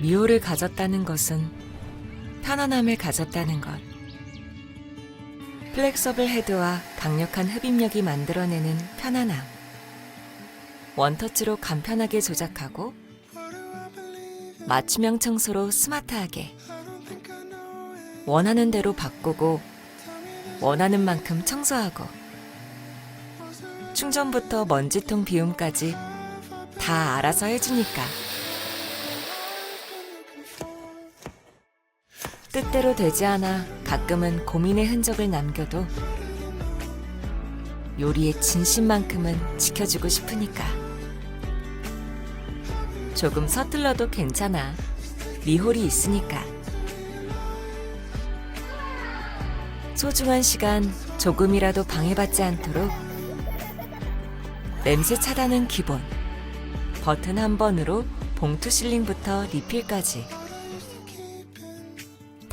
미호를 가졌다는 것은 편안함을 가졌다는 것. 플렉서블 헤드와 강력한 흡입력이 만들어내는 편안함. 원터치로 간편하게 조작하고 맞춤형 청소로 스마트하게 원하는 대로 바꾸고 원하는 만큼 청소하고 충전부터 먼지통 비움까지 다 알아서 해주니까 뜻대로 되지 않아 가끔은 고민의 흔적을 남겨도 요리의 진심만큼은 지켜주고 싶으니까. 조금 서툴러도 괜찮아. 미홀이 있으니까. 소중한 시간 조금이라도 방해받지 않도록 냄새 차단은 기본. 버튼 한 번으로 봉투 실링부터 리필까지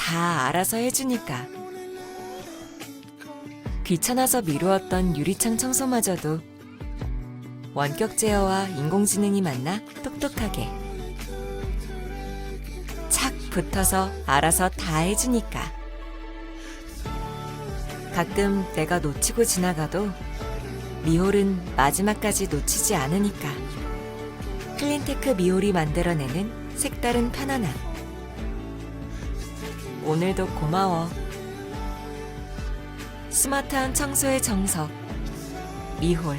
다 알아서 해주니까. 귀찮아서 미루었던 유리창 청소마저도 원격 제어와 인공지능이 만나 똑똑하게 착 붙어서 알아서 다 해주니까. 가끔 내가 놓치고 지나가도 미홀은 마지막까지 놓치지 않으니까. 클린테크 미홀이 만들어내는 색다른 편안함 오늘도 고마워. 스마트한 청소의 정석. 미홀